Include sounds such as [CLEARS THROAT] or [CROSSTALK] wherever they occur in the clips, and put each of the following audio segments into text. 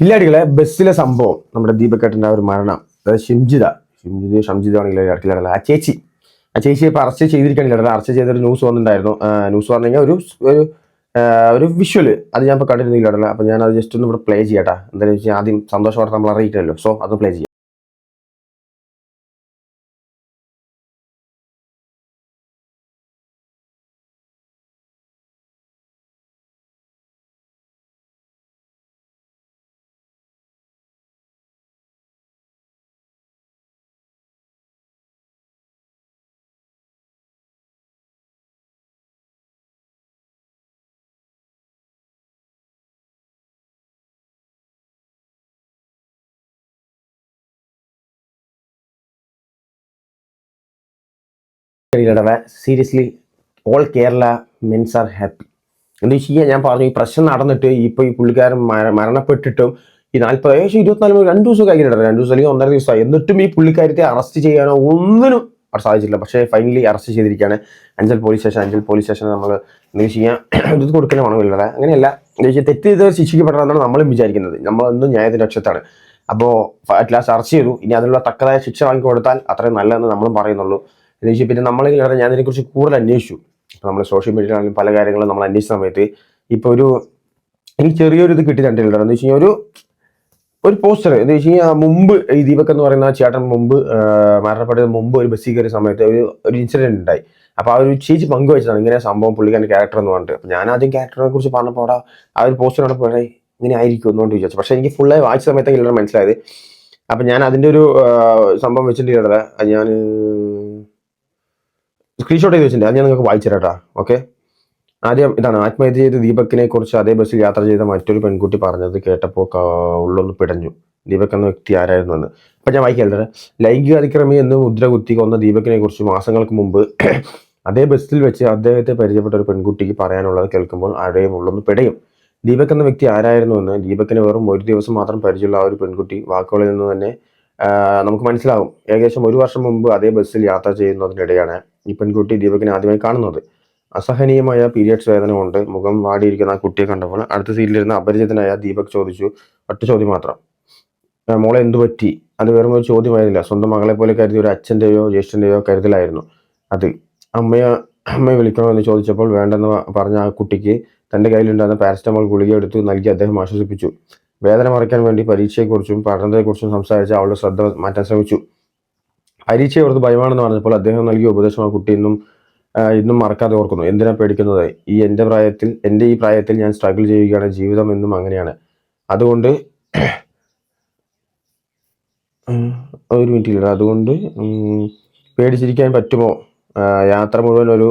കില്ലാടികളെ ബസ്സിലെ സംഭവം. നമ്മുടെ ദീപക്കേട്ടന്റെ ആ ഒരു മരണം. അതായത് ഷിംജിത. ഷിംജിത ഷംജിത ആണെങ്കിൽ കില്ലാടല്ല ആ ചേച്ചി. ആ ചേച്ചിയെ ഇപ്പോൾ അറസ്റ്റ് ചെയ്തിരിക്കണില്ല അറസ്റ്റ് ചെയ്തൊരു ന്യൂസ് വന്നിട്ടുണ്ടായിരുന്നു. ന്യൂസ് പറഞ്ഞു കഴിഞ്ഞാൽ ഒരു ഒരു വിഷ്വൽ അത് ഞാൻ ഇപ്പോൾ കണ്ടിരുന്നില്ല അപ്പോൾ ഞാൻ അത് ജസ്റ്റ് ഒന്ന് ഇവിടെ പ്ലേ ചെയ്യട്ടാ എന്താണെന്ന് വെച്ചാൽ ആദ്യം സന്തോഷമായിട്ട് നമ്മൾ അറിയിക്കണമല്ലോ സോ അത് പ്ലേ ചെയ്യാം. ഇടവ seriously all Kerala men's are happy എന്താ കഴിഞ്ഞാൽ ഞാൻ പറഞ്ഞു ഈ പ്രശ്നം നടന്നിട്ട് ഇപ്പോൾ ഈ പുള്ളിക്കാരൻ മരണപ്പെട്ടിട്ടും ഈ നാൽപ്പത് ഏകദേശം ഇരുപത്തിനാല് മണി രണ്ട് ദിവസം കഴിഞ്ഞിട്ടുണ്ട് രണ്ട് ദിവസം അല്ലെങ്കിൽ ഒന്നര ദിവസമായി. എന്നിട്ടും ഈ പുള്ളിക്കാരത്തെ അറസ്റ്റ് ചെയ്യാനോ ഒന്നിനും അവർ സാധിച്ചില്ല പക്ഷേ ഫൈനലി അറസ്റ്റ് ചെയ്തിരിക്കുകയാണ്. Anchal police station Anchal police station നമ്മൾ എന്താ കഴിഞ്ഞാൽ ഇത് കൊടുക്കുന്ന പണമില്ലത് അങ്ങനെയല്ല തെറ്റ് ചെയ്തവർ ശിക്ഷിക്കപ്പെടണമെന്നാണ് നമ്മളും വിചാരിക്കുന്നത്. നമ്മളൊന്നും ന്യായത്തിന്റെ പക്ഷത്താണ്. അപ്പോൾ അറ്റ് ലാസ്റ്റ് അറസ്റ്റ് ചെയ്തു. ഇനി അതിനുള്ള തക്കതായ ശിക്ഷ വാങ്ങിക്കൊടുത്താൽ അത്രയും നല്ലതെന്ന് നമ്മളും പറയുന്നുള്ളൂ. എന്ന് പിന്നെ ഞാൻ ഇതിനെക്കുറിച്ച് കൂടുതൽ അന്വേഷിച്ചു. നമ്മൾ സോഷ്യൽ മീഡിയയിലാണെങ്കിലും പല കാര്യങ്ങളും നമ്മൾ അന്വേഷിച്ച സമയത്ത് ഇപ്പോൾ ഒരു എനിക്ക് ചെറിയൊരു ഇത് കിട്ടിയിട്ടുണ്ടല്ലോ എന്ന് വെച്ച് കഴിഞ്ഞാൽ ഒരു ഒരു പോസ്റ്റർ എന്ന് വെച്ച് കഴിഞ്ഞാൽ മുമ്പ് ഈ ദീപക് എന്ന് പറയുന്ന ചേട്ടൻ മുമ്പ് മരണപ്പെട്ടത് മുമ്പ് ഒരു ബസ്സിൽ കയറിയ സമയത്ത് ഒരു ഒരു ഇൻസിഡന്റ് ഉണ്ടായി. അപ്പോൾ ആ ഒരു ചേച്ചി പങ്കുവച്ചതാണ്. ഇങ്ങനെ സംഭവം പുള്ളിക്കാരന്റെ ക്യാരക്ടർ എന്ന് പറഞ്ഞിട്ട്. അപ്പോൾ ഞാൻ ആദ്യം ക്യാരക്ടറിനെ കുറിച്ച് പറഞ്ഞപ്പോൾ അവിടെ ആ ഒരു പോസ്റ്റർ "ഏയ്, ഇങ്ങനെ ആയിരിക്കും എന്നുകൊണ്ട് വിചാരിച്ചു. പക്ഷേ എനിക്ക് ഫുള്ളായി വായിച്ച സമയത്ത് എല്ലാവരും മനസ്സിലായത്. അപ്പം ഞാൻ അതിന്റെ ഒരു സംഭവം വെച്ചിട്ടില്ല ഞാൻ സ്ക്രീൻഷോട്ട് ചെയ്ത് വെച്ചിട്ടുണ്ട്. അത് ഞാൻ നിങ്ങൾക്ക് വായിച്ചു തരാം ഓക്കെ ആദ്യം ഇതാണ്. ആത്മഹത്യ ചെയ്ത ദീപക്കിനെ കുറിച്ച് അതേ ബസ്സിൽ യാത്ര ചെയ്ത മറ്റൊരു പെൺകുട്ടി പറഞ്ഞത് കേട്ടപ്പോൾ ഉള്ളൊന്ന് പിടഞ്ഞു. ദീപക് എന്ന വ്യക്തി ആരായിരുന്നു എന്ന്. അപ്പൊ ഞാൻ വായിക്കല്ലേ ലൈംഗിക അതിക്രമി എന്ന് മുദ്ര കുത്തി കൊന്ന ദീപകിനെ കുറിച്ച് മാസങ്ങൾക്ക് മുമ്പ് [CLEARS THROAT] അതേ ബസ്സിൽ വെച്ച് അദ്ദേഹത്തെ പരിചയപ്പെട്ട ഒരു പെൺകുട്ടിക്ക് പറയാനുള്ളത് കേൾക്കുമ്പോൾ ആരെയും ഉള്ളൊന്ന് പിടയും. ദീപക് എന്ന വ്യക്തി ആരായിരുന്നു എന്ന് ദീപക്കിന് വെറും ഒരു ദിവസം മാത്രം പരിചയമുള്ള ആ ഒരു പെൺകുട്ടി വാക്കുകളിൽ നിന്ന് തന്നെ നമുക്ക് മനസ്സിലാകും ഏകദേശം ഒരു വർഷം മുമ്പ് അതേ ബസ്സിൽ യാത്ര ചെയ്യുന്നതിനിടെയാണ് ഈ പെൺകുട്ടി ദീപകിനെ ആദ്യമായി കാണുന്നത്. അസഹനീയമായ പീരിയഡ്സ് വേദന കൊണ്ട് മുഖം വാടിയിരിക്കുന്ന ആ കുട്ടിയെ കണ്ടപ്പോൾ അടുത്ത സീറ്റിലിരുന്ന അപരിചിതനായ ദീപക് ചോദിച്ചു ഒറ്റ ചോദ്യം മാത്രം. മോളെ എന്തു പറ്റി? അത് വെറും ഒരു ചോദ്യമായിരുന്നില്ല. സ്വന്തം മകളെ പോലെ കരുതി ഒരു അച്ഛന്റെയോ ജ്യേഷ്ഠന്റെയോ കരുതലായിരുന്നു അത്. അമ്മയെ അമ്മയെ വിളിക്കണോ എന്ന് ചോദിച്ചപ്പോൾ വേണ്ടെന്ന് പറഞ്ഞ ആ കുട്ടിക്ക് തന്റെ കയ്യിലുണ്ടായിരുന്ന പാരസ്റ്റമോൾ ഗുളിക എടുത്ത് നൽകി അദ്ദേഹം ആശ്വസിപ്പിച്ചു. വേദന മറയ്ക്കാൻ വേണ്ടി പരീക്ഷയെക്കുറിച്ചും പഠനത്തെക്കുറിച്ചും സംസാരിച്ച് അവളുടെ ശ്രദ്ധ മാറ്റാൻ ശ്രമിച്ചു. പരീക്ഷയെ ഓർത്ത് ഭയമാണെന്ന് പറഞ്ഞപ്പോൾ അദ്ദേഹം നൽകിയ ഉപദേശം ആ കുട്ടി ഇന്നും ഇന്നും മറക്കാതെ ഓർക്കുന്നു. എന്തിനാ പേടിക്കുന്നത്? ഈ എന്റെ പ്രായത്തിൽ എന്റെ ഈ പ്രായത്തിൽ ഞാൻ സ്ട്രഗിൾ ചെയ്യുകയാണ് ജീവിതം എന്നും അങ്ങനെയാണ്. അതുകൊണ്ട് ഒരു മിനിറ്റ് ഇല്ല അതുകൊണ്ട് പേടിച്ചിരിക്കാൻ പറ്റുമോ? യാത്ര മുഴുവൻ ഒരു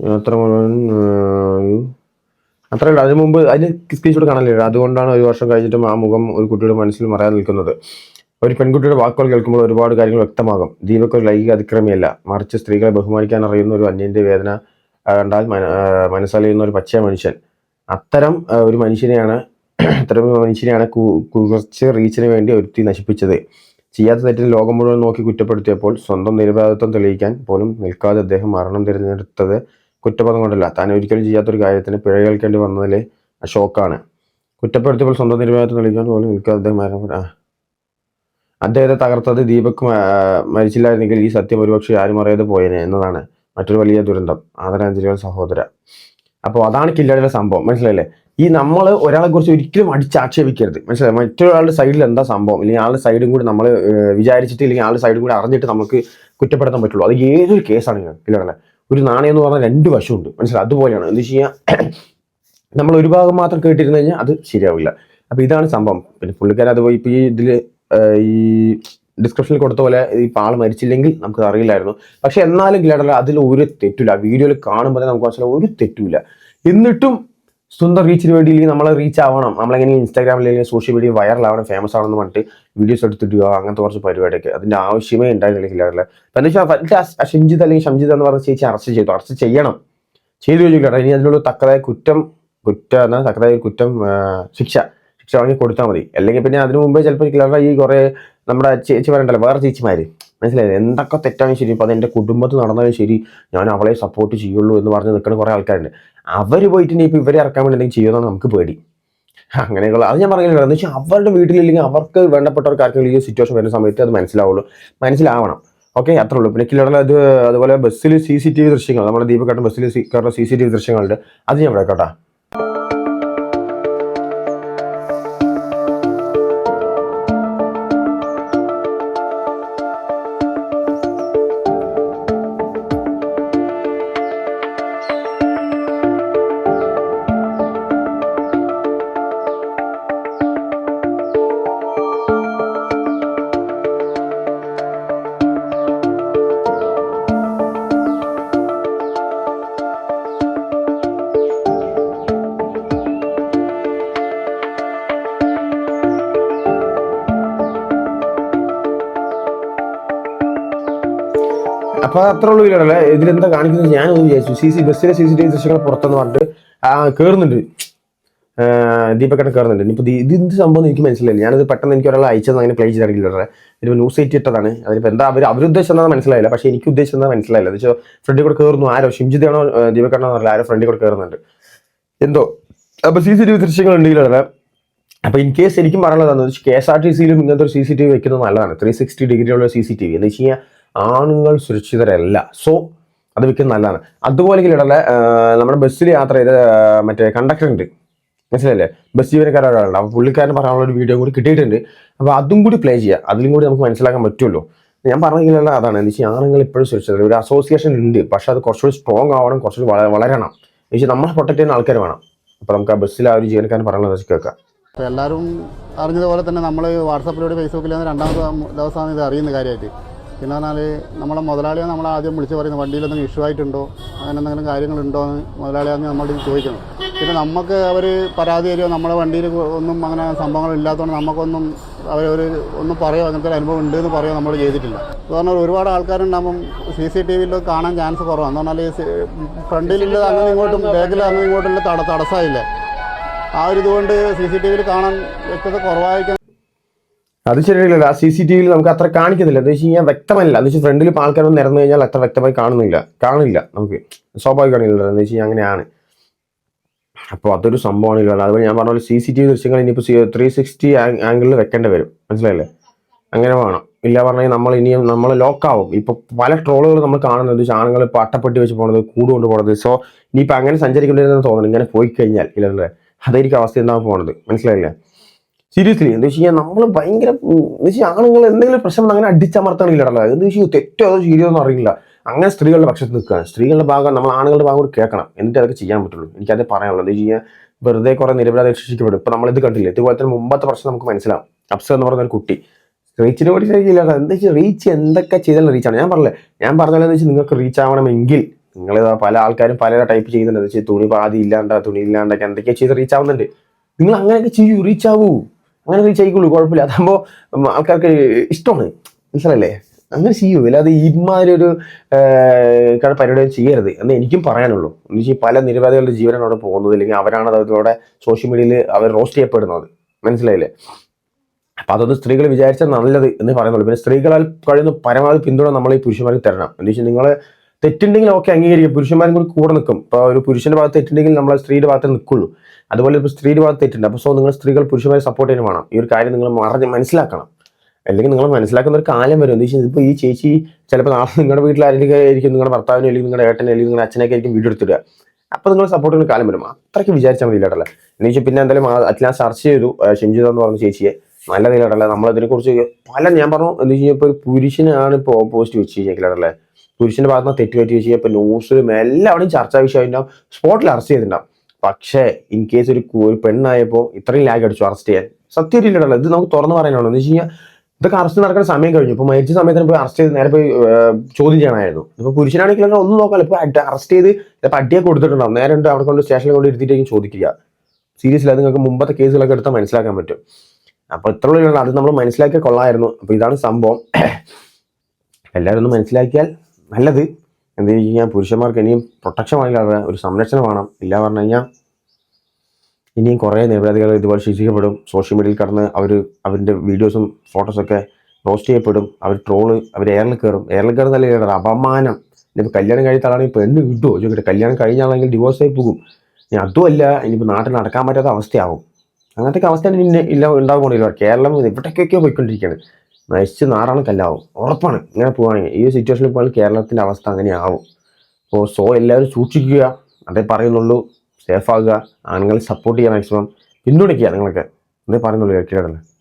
യാത്ര മുഴുവൻ അത്ര അതിന് മുമ്പ് അതിന് സ്ക്രീൻഷോട്ട് കാണാനില്ല അതുകൊണ്ടാണ് ഒരു വർഷം കഴിഞ്ഞിട്ടും ആ മുഖം ഒരു കുട്ടിയുടെ മനസ്സിൽ മറയാതെ നിൽക്കുന്നത്. ഒരു പെൺകുട്ടിയുടെ വാക്കുകൾ കേൾക്കുമ്പോൾ ഒരുപാട് കാര്യങ്ങൾ വ്യക്തമാകും. ദീപക് ഒരു ലൈംഗിക അതിക്രമിയല്ല. മറിച്ച് സ്ത്രീകളെ ബഹുമാനിക്കാൻ അറിയുന്ന ഒരു അന്യന്റെ വേദന കണ്ടാൽ മന- മനസ്സലിയുന്ന ഒരു പച്ച മനുഷ്യൻ. അത്തരം ഒരു മനുഷ്യനെയാണ് അത്തരം മനുഷ്യനെയാണ് കുറച്ച് റീച്ചിന് വേണ്ടി ഒരുത്തി നശിപ്പിച്ചത്. ചെയ്യാത്ത തെറ്റിന് ലോകം മുഴുവൻ നോക്കി കുറ്റപ്പെടുത്തിയപ്പോൾ സ്വന്തം നിരപരാധിത്വം തെളിയിക്കാൻ പോലും നിൽക്കാതെ അദ്ദേഹം മരണം തിരഞ്ഞെടുത്തത് കുറ്റപദം കൊണ്ടല്ല. താൻ ഒരിക്കലും ചെയ്യാത്തൊരു കാര്യത്തിന് പിഴ കേൾക്കേണ്ടി വന്നതിലെ ഷോക്കാണ്. കുറ്റപ്പെടുത്തിയപ്പോൾ സ്വന്തം നിരപരാധിത്വം തെളിയിക്കാൻ പോലും നിൽക്കാതെ അദ്ദേഹം മരണം. അദ്ദേഹത്തെ തകർത്തത് ദീപക് മരിച്ചില്ലായിരുന്നെങ്കിൽ ഈ സത്യം ഒരുപക്ഷെ ആരും അറിയാതെ പോയേനെ എന്നതാണ് മറ്റൊരു വലിയ ദുരന്തം. ആദരാഞ്ജലികൾ സഹോദര. അപ്പോൾ അതാണ് കില്ലാടിയുടെ സംഭവം. മനസ്സിലായില്ലേ? ഈ നമ്മൾ ഒരാളെ കുറിച്ച് ഒരിക്കലും അടിച്ചാക്ഷേപിക്കരുത്. മനസ്സിലായി? മറ്റൊരാളുടെ സൈഡിൽ എന്താ സംഭവം? അല്ലെങ്കിൽ ആളുടെ സൈഡും കൂടി നമ്മൾ വിചാരിച്ചിട്ട് അല്ലെങ്കിൽ ആളുടെ സൈഡും കൂടി അറിഞ്ഞിട്ട് നമുക്ക് കുറ്റപ്പെടുത്താൻ പറ്റുള്ളൂ. അത് ഏതൊരു കേസാണ് കില്ലാടല്ലേ ഒരു നാണയം എന്ന് പറഞ്ഞാൽ രണ്ട് വശമുണ്ട്. മനസ്സിലായി? അതുപോലെയാണ്. എന്ന് വെച്ച് കഴിഞ്ഞാൽ നമ്മൾ ഒരു ഭാഗം മാത്രം കേട്ടിരുന്നു കഴിഞ്ഞാൽ അത് ശരിയാവില്ല. അപ്പൊ ഇതാണ് സംഭവം. പിന്നെ പുള്ളിക്കാരൻ അത് പോയി ഇപ്പൊ ഈ ഇതിൽ ഈ ഡിസ്ക്രിപ്ഷനിൽ കൊടുത്ത പോലെ ഈ പാൾ മരിച്ചില്ലെങ്കിൽ നമുക്ക് അറിയില്ലായിരുന്നു. പക്ഷെ എന്നാലും ഗ്ലാഡർ അതിൽ ഒരു തെറ്റില്ല വീഡിയോയിൽ കാണുമ്പോൾ നമുക്ക് മനസ്സിലാവും ഒരു തെറ്റുമില്ല എന്നിട്ടും സ്വന്തം റീച്ചിന് വേണ്ടി നമ്മൾ റീച്ച് ആവണം. നമ്മളെങ്ങനെ ഇൻസ്റ്റാഗ്രാമിൽ സോഷ്യൽ മീഡിയ വൈറൽ ആവണം ഫേമസ് ആവണം എന്ന് പറഞ്ഞിട്ട് വീഡിയോസ് എടുത്തിടുക അങ്ങനത്തെ കുറച്ച് പരിപാടിയൊക്കെ. അതിന്റെ ആവശ്യമേ ഉണ്ടായിരുന്നില്ല അപ്പൊ എന്താ വെച്ചാൽ ഷംജിത് അല്ലെങ്കിൽ ഷംജിത് എന്ന് പറഞ്ഞ ചേച്ചി അറസ്റ്റ് ചെയ്തു. അറസ്റ്റ് ചെയ്യണം. ചെയ്തു ചോദിക്കട്ടെ ഇനി അതിനുള്ള തക്കതായ കുറ്റം കുറ്റം എന്നാൽ തക്കതായ കുറ്റം ശിക്ഷ. ശിക്ഷ വാങ്ങി കൊടുത്താൽ മതി. അല്ലെങ്കിൽ പിന്നെ അതിനു മുമ്പേ ചിലപ്പോൾ ക്ലിയർ ഈ കുറേ നമ്മുടെ ചേച്ചി പറയണ്ടല്ലോ വേറെ ചേച്ചിമാർ മനസ്സിലായത് എന്തൊക്കെ തെറ്റാണ് ശരി ഇപ്പോൾ അത് എന്റെ കുടുംബത്തിൽ നടന്നാലും ശരി ഞാൻ അവളെ സപ്പോർട്ട് ചെയ്യുള്ളൂ എന്ന് പറഞ്ഞ് നിൽക്കുന്ന കുറേ ആൾക്കാരുണ്ട്. അവർ പോയിട്ട് ഇപ്പോൾ ഇവരെ ഇറക്കാൻ വേണ്ടി എന്തെങ്കിലും ചെയ്യുമെന്നാണ് നമുക്ക് പേടി. അങ്ങനെയുള്ള അത് ഞാൻ പറയുന്നില്ല എന്ന് വെച്ചാൽ അവരുടെ വീട്ടിലില്ലെങ്കിൽ അവർക്ക് വേണ്ടപ്പെട്ടവർക്ക് ആർക്കെങ്കിലും ഈ സിറ്റുവേഷൻ വരുന്ന സമയത്ത് അത് മനസ്സിലാവുള്ളൂ. മനസ്സിലാവണം. ഓക്കെ? അത്രേ ഉള്ളൂ. പിന്നെ കിലോടെ അത് അതുപോലെ ബസ്സിൽ സി സി ടി വി ദൃശ്യങ്ങൾ നമ്മുടെ ദീപകട്ടൻ ബസ്സിൽ സി സി ടി വി ദൃശ്യങ്ങളുണ്ട്. അത് ഞാൻ പറയാം കേട്ടോ. അപ്പൊ അത്ര ഉള്ളൂ ഇല്ലല്ലേ ഇതിലെന്താ കാണിക്കുന്നത്? ഞാൻ വിചാരിച്ചു. സി സി ബസ്സിലെ സി സി ടി വി ദൃശ്യങ്ങൾ പുറത്തെന്ന് പറഞ്ഞിട്ട് ആ കയറുന്നുണ്ട് ദീപക്കട്ടൻ കയറുന്നുണ്ട് ഇനിയിപ്പോൾ ഇത് എന്ത് സംഭവം എനിക്ക് മനസ്സിലായില്ല. ഞാനത് പെട്ടെന്ന് എനിക്ക് ഒരാൾ അയച്ചത് അങ്ങനെ പ്ലേ ചെയ്തിട്ടില്ല ഇതിപ്പോൾ ന്യൂസ് സൈറ്റ് ഇട്ടതാണ്. അതിപ്പോൾ എന്താ അവർ അവരുദ്ദേശം എന്താ മനസ്സിലായില്ല. പക്ഷേ എനിക്ക് ഉദ്ദേശം എന്താ മനസ്സിലായില്ല. എന്ന് വെച്ചാൽ ഫ്രണ്ടിൽ കൂടെ കയറുന്നു ആരോ ഷിംജിതാണോ ദീപക്കട്ടനോ എന്നറിയില്ല ആരോ ഫ്രണ്ടിൽ കൂടെ കയറുന്നുണ്ട് എന്തോ. അപ്പോൾ സി സി ടി വി ദൃശ്യങ്ങൾ ഉണ്ടെങ്കിലേ അപ്പൊ ഇൻ കേസ് എനിക്കും പറയാനുള്ളതാണ് കെ എസ് ആർ ടി സിയിലും ഇങ്ങനത്തെ ഒരു സി സി ടി വി വെക്കുന്നത് നല്ലതാണ്. ത്രീ സിക്സ്റ്റി ഡിഗ്രിയുള്ള സി സി ടി വി എന്ന് വെച്ച് കഴിഞ്ഞാൽ ആണുങ്ങൾ സുരക്ഷിതരല്ല. സോ അത് വിൽക്കുന്ന നല്ലതാണ്. അതുപോലെ ഇടല നമ്മുടെ ബസ്സിൽ യാത്ര ചെയ്ത മറ്റേ കണ്ടക്ടർ ഉണ്ട്. മനസ്സിലല്ലേ ബസ് ജീവനക്കാരാണ് അപ്പോൾ പുള്ളിക്കാരൻ പറയാനുള്ള ഒരു വീഡിയോ കൂടി കിട്ടിയിട്ടുണ്ട്. അപ്പോൾ അതും കൂടി പ്ലേ ചെയ്യുക അതിലും കൂടി നമുക്ക് മനസ്സിലാക്കാൻ പറ്റുമല്ലോ ഞാൻ പറഞ്ഞില്ല അതാണ്. എന്ന് വെച്ചാൽ ആണുങ്ങൾ ഇപ്പോഴും സുരക്ഷിതർ ഒരു അസോസിയേഷൻ ഉണ്ട്. പക്ഷെ അത് കുറച്ചുകൂടി സ്ട്രോങ് ആവണം കുറച്ചുകൂടി വള- വളരണം. എന്ന് വെച്ചാൽ നമ്മളെ പ്രൊട്ടക്ട് ചെയ്യുന്ന ആൾക്കാർ വേണം. അപ്പോൾ നമുക്ക് ആ ബസ്സിൽ ആ ഒരു ജീവനക്കാരൻ വെച്ച് കേൾക്കാം. അപ്പോൾ എല്ലാവരും അറിഞ്ഞതുപോലെ തന്നെ നമ്മൾ വാട്സപ്പിലൂടെ ഫേസ്ബുക്കിലാണ് രണ്ടാമത്തെ ദിവസമാണ് ഇത് അറിയുന്ന കാര്യമായിട്ട്. പിന്നെ പറഞ്ഞാൽ നമ്മളെ മുതലാളിയെ നമ്മൾ ആദ്യം വിളിച്ച് പറയുന്നത് വണ്ടിയിൽ എന്തെങ്കിലും ഇഷ്യൂ ആയിട്ടുണ്ടോ? അങ്ങനെ എന്തെങ്കിലും കാര്യങ്ങളുണ്ടോ എന്ന് മുതലാളിയാന്ന് നമ്മളോട് ചോദിക്കണം. പിന്നെ നമുക്ക് അവർ പരാതി തരുമോ നമ്മളെ വണ്ടിയിൽ ഒന്നും അങ്ങനെ സംഭവങ്ങളില്ലാത്തതുകൊണ്ട് നമുക്കൊന്നും അവരൊരു ഒന്നും പറയോ? അങ്ങനത്തെ ഒരു അനുഭവം ഉണ്ട് എന്ന് പറയോ നമ്മൾ ചെയ്തിട്ടില്ല. എന്ന് പറഞ്ഞാൽ ഒരുപാട് ആൾക്കാരുണ്ടാകുമ്പം സി സി ടി വിയിൽ കാണാൻ ചാൻസ് കുറവാണ് എന്ന് പറഞ്ഞാൽ ഫ്രണ്ടിലുള്ളത് അങ്ങനെ ഇങ്ങോട്ടും ബാക്കിൽ അങ്ങനെ ഇങ്ങോട്ടുള്ള തട തടസ്സമില്ലേ ആ ഒരു ഇതുകൊണ്ട് സി സി ടി വിയിൽ കാണാൻ വ്യക്തത കുറവായിരിക്കും. അത് ശരിയല്ല സി സി ടി വിയിൽ നമുക്ക് അത്ര കാണിക്കുന്നില്ല. എന്ന് വെച്ച് കഴിഞ്ഞാൽ വ്യക്തമല്ല. എന്ന് വെച്ചാൽ ഫ്രണ്ടിൽ ഇപ്പോൾ ആൾക്കാർ നിരന്നു കഴിഞ്ഞാൽ അത്ര വ്യക്തമായി കാണുന്നില്ല. കാണില്ല. നമുക്ക് സ്വാഭാവികമാണില്ല എന്ന് വെച്ച് കഴിഞ്ഞാൽ അങ്ങനെയാണ്. അപ്പോൾ അതൊരു സംഭവമാണ് ഇല്ല അതുപോലെ ഞാൻ പറഞ്ഞ സി സി ടി വി ദൃശ്യങ്ങൾ ഇനിയിപ്പോൾ ത്രീ സിക്സ്റ്റി ആംഗിളിൽ വെക്കേണ്ടി വരും. മനസ്സിലായില്ലേ? അങ്ങനെ വേണം. ഇല്ല പറഞ്ഞാൽ നമ്മൾ ഇനിയും നമ്മൾ ലോക്കാവും. ഇപ്പോൾ പല ട്രോളുകൾ നമ്മൾ കാണുന്നത് ആണുങ്ങൾ ഇപ്പോൾ അട്ടപ്പെട്ടി വെച്ച് പോകുന്നത് കൂട് കൊണ്ട് പോണത്. സോ ഇനിയിപ്പോൾ അങ്ങനെ സഞ്ചരിക്കേണ്ടതെന്ന് തോന്നുന്നു. ഇങ്ങനെ പോയി കഴിഞ്ഞാൽ ഇല്ലല്ലേ അതായിരിക്കും അവസ്ഥ എന്താ പോണത്. മനസ്സിലായില്ലേ? സീരിയസ്ലി എന്താ വെച്ച് കഴിഞ്ഞാൽ നമ്മൾ ഭയങ്കര ആണുങ്ങൾ എന്തെങ്കിലും പ്രശ്നം അങ്ങനെ അടിച്ചമർത്തണില്ലടല്ലോ എന്ന് വെച്ചാൽ തെറ്റോ അതോ ശരിയോ ഒന്നും അറിയില്ല. അങ്ങനെ സ്ത്രീകളുടെ പക്ഷത്ത് നിൽക്കുകയാണ് സ്ത്രീകളുടെ ഭാഗം നമ്മൾ ആണുങ്ങളുടെ ഭാഗം കൂടി കേൾക്കണം. എന്നിട്ട് അതൊക്കെ ചെയ്യാൻ പറ്റുള്ളൂ. എനിക്കത് പറയാനുള്ളത് എന്താ വെച്ച് കഴിഞ്ഞാൽ വെറുതെ കുറെ നിരപരാധ രക്ഷിക്കപ്പെടും ഇപ്പൊ നമ്മളിത് കണ്ടില്ല? ഇതുപോലെ തന്നെ മുമ്പത്തെ പ്രശ്നം നമുക്ക് മനസ്സിലാവും. അപ്സ എന്ന് പറഞ്ഞൊരു ഒരു കുട്ടി. റീച്ചിനെ കൂടി ശരിയില്ല എന്താ വെച്ചാൽ റീച്ച് എന്തൊക്കെ ചെയ്താലും റീച്ചാണ് ഞാൻ പറഞ്ഞില്ലേ? ഞാൻ പറഞ്ഞതെന്ന് വെച്ചാൽ നിങ്ങൾക്ക് റീച്ച് ആവണമെങ്കിൽ നിങ്ങൾ പല ആൾക്കാരും പല ടൈപ്പ് ചെയ്യുന്നുണ്ട്. എന്താ വെച്ചാൽ തുണി പാതി ഇല്ലാണ്ട തുണി ഇല്ലാണ്ടൊക്കെ എന്തൊക്കെയാ ചെയ്ത് റീച്ച് ആവുന്നുണ്ട്. നിങ്ങൾ അങ്ങനെയൊക്കെ ചെയ്യൂ റീച്ച് ആവൂ. അങ്ങനെ നീ ചെയ്യിക്കുള്ളൂ കുഴപ്പമില്ല. അതാകുമ്പോൾ ആൾക്കാർക്ക് ഇഷ്ടമാണ്. മനസ്സിലല്ലേ അങ്ങനെ ചെയ്യൂ. അല്ലാതെ ഇമാതിരി ഒരു പരിപാടി ചെയ്യരുത്. എന്ന് എനിക്കും പറയാനുള്ളൂ. എന്ന് വെച്ചാൽ പല നിരവധികളുടെ ജീവനാണ് പോകുന്നത്. അല്ലെങ്കിൽ അവരാണ് അതോടെ സോഷ്യൽ മീഡിയയിൽ അവർ റോസ്റ്റ് ചെയ്യപ്പെടുന്നത്. മനസ്സിലായില്ലേ? അപ്പൊ അതൊന്ന് സ്ത്രീകൾ വിചാരിച്ചാൽ നല്ലത് എന്ന് പറയുന്നുള്ളൂ. പിന്നെ സ്ത്രീകളാൽ കഴിയുന്ന പരമാവധി പിന്തുണ നമ്മൾ ഈ പുരുഷന്മാർക്ക് തരണം. എന്ന് വെച്ചാൽ നിങ്ങൾ തെറ്റുണ്ടെങ്കിൽ ഓക്കെ അംഗീകരിക്കും. പുരുഷന്മാരും കൂടി കൂടെ നിൽക്കും. ഇപ്പോൾ ഒരു പുരുഷന്റെ ഭാഗത്ത് തെറ്റുണ്ടെങ്കിൽ നമ്മൾ സ്ത്രീയുടെ ഭാഗത്ത് നിൽക്കുള്ളൂ. അതുപോലെ ഇപ്പോൾ സ്ത്രീയുടെ ഭാഗത്ത് തെറ്റുണ്ട്. അപ്പോൾ സോ നിങ്ങൾ സ്ത്രീകൾ പുരുഷന്മാരെ സപ്പോർട്ട് ചെയ്യാൻ വേണം. ഈ ഒരു കാര്യം നിങ്ങൾ മറഞ്ഞ് മനസ്സിലാക്കണം. അല്ലെങ്കിൽ നിങ്ങൾ മനസ്സിലാക്കുന്ന ഒരു കാലം വരും എന്താ വെച്ചാൽ ഇപ്പോൾ ഈ ചേച്ചി ചിലപ്പോൾ നാളെ നിങ്ങളുടെ വീട്ടിൽ ആരെങ്കിലും ആയിരിക്കും നിങ്ങളുടെ ഭർത്താവിനെ അല്ലെങ്കിൽ നിങ്ങളുടെ ഏട്ടനെ അല്ലെങ്കിൽ നിങ്ങളുടെ അച്ഛനൊക്കെ ആയിരിക്കും വീഡിയോ എടുത്തിടുക. അപ്പോൾ നിങ്ങൾ സപ്പോർട്ട് ചെയ്യുന്ന കാലം വരും. അത്രയ്ക്ക് വിചാരിച്ചാൽ മതി ഇല്ലാട്ടല്ല? എന്ന് വെച്ചാൽ പിന്നെ എന്തായാലും അച്ഛനാ സർച്ച് ചെയ്തു. ഷിംജിത എന്ന് പറഞ്ഞ ചേച്ചിയെ. നല്ല നിലയിലല്ല നമ്മളതിനെക്കുറിച്ച് പല ഞാൻ പറഞ്ഞു എന്താ വെച്ച് കഴിഞ്ഞാൽ ഇപ്പോൾ ഒരു പുരുഷനാണ് ഇപ്പോൾ ഓപ്പോസിറ്റ് വെച്ച് കഴിഞ്ഞാൽ പുരുഷന്റെ ഭാഗത്ത് നിന്ന് തെറ്റ് പറ്റി വെച്ച് കഴിഞ്ഞാൽ ഇപ്പൊ ന്യൂസിലും എല്ലാവരും ചർച്ചാ വിഷയമായിട്ടുണ്ടാവും. സ്പോട്ടിൽ അറസ്റ്റ് ചെയ്തിട്ടുണ്ടാവും. പക്ഷേ ഇൻ കേസ് ഒരു ഒരു പെണ്ണായപ്പോൾ ഇത്രയും ലാഗ് അടിച്ചു അറസ്റ്റ് ചെയ്യാൻ. സത്യം ഇല്ലല്ലോ ഇത് നമുക്ക് തുറന്ന് പറയാനുള്ളൂ. എന്ന് വെച്ച് കഴിഞ്ഞാൽ ഇതൊക്കെ അറസ്റ്റ് നടക്കുന്ന സമയം കഴിഞ്ഞു. ഇപ്പോൾ മരിച്ച സമയത്തിന് പോയി അറസ്റ്റ് ചെയ്ത് നേരെ പോയി ചോദ്യം ചെയ്യണമായിരുന്നു. ഇപ്പോൾ പുരുഷനാണെങ്കിൽ ഒന്നും നോക്കാല്ല ഇപ്പൊ അറസ്റ്റ് ചെയ്ത് ചിലപ്പോൾ അടിയെ കൊടുത്തിട്ടുണ്ടാവും. നേരെ ഉണ്ട് അവിടെ കൊണ്ട് സ്റ്റേഷനിൽ കൊണ്ട് ഇരുത്തിയിട്ടേക്കും ചോദിക്കുക. സീരിയസ്ലി അത് നിങ്ങൾക്ക് മുമ്പത്തെ കേസുകളൊക്കെ എടുത്താൽ മനസ്സിലാക്കാൻ പറ്റും. അപ്പോൾ ഇത്ര ഉള്ളൂ അത് നമ്മൾ മനസ്സിലാക്കിയാൽ കൊള്ളായിരുന്നു അപ്പോൾ ഇതാണ് സംഭവം. [CLEARS THROAT] എല്ലാവരും ഒന്ന് മനസ്സിലാക്കിയാൽ നല്ലത്. എന്ത് കഴിഞ്ഞാൽ പുരുഷന്മാർക്ക് ഇനിയും പ്രൊട്ടക്ഷൻ വാങ്ങിക്കാതെ ഒരു സംരക്ഷണം വേണം. ഇല്ല പറഞ്ഞു കഴിഞ്ഞാൽ ഇനിയും കുറേ നിരപരാധികൾ ഇതുപോലെ ശിക്ഷിക്കപ്പെടും. സോഷ്യൽ മീഡിയയിൽ കടന്ന് അവർ അവരുടെ വീഡിയോസും ഫോട്ടോസൊക്കെ റോസ്റ്റ് ചെയ്യപ്പെടും. അവർ ട്രോൾ അവർ എയറിൽ കയറും. എയറിൽ കയറുന്നല്ലേ അപമാനം? ഇനിയിപ്പോൾ കല്യാണം കഴിച്ചാണെങ്കിൽ പെണ്ണ് കിട്ടുമോ ചോദിക്കട്ടെ കല്യാണം കഴിഞ്ഞാണെങ്കിൽ ഡിവോഴ്സ് ആയി പോകും. ഇനി അതുമല്ല ഇനിയിപ്പോൾ നാട്ടിൽ നടക്കാൻ പറ്റാത്ത അവസ്ഥയാവും. അങ്ങനത്തെ അവസ്ഥയാണ് ഇല്ല ഉണ്ടാകാൻ പോണില്ല കേരളം ഇവിടേക്കൊക്കെ പോയിക്കൊണ്ടിരിക്കുകയാണ് നശിച്ച് നാറാണ് കല്ലാവും. ഉറപ്പാണ്. ഇങ്ങനെ പോവുകയാണെങ്കിൽ ഈ സിറ്റുവേഷനിൽ പോയാൽ കേരളത്തിന്റെ അവസ്ഥ അങ്ങനെയാവും. അപ്പോൾ സോ എല്ലാവരും സൂക്ഷിക്കുക. അതേ പറയുന്നുള്ളൂ. സേഫ് ആകുക. ആണുങ്ങളെ സപ്പോർട്ട് ചെയ്യുക മാക്സിമം പിന്തുണയ്ക്കുക നിങ്ങളൊക്കെ. അതേ പറയുന്നുള്ളൂ കേട്ടിടല്ലേ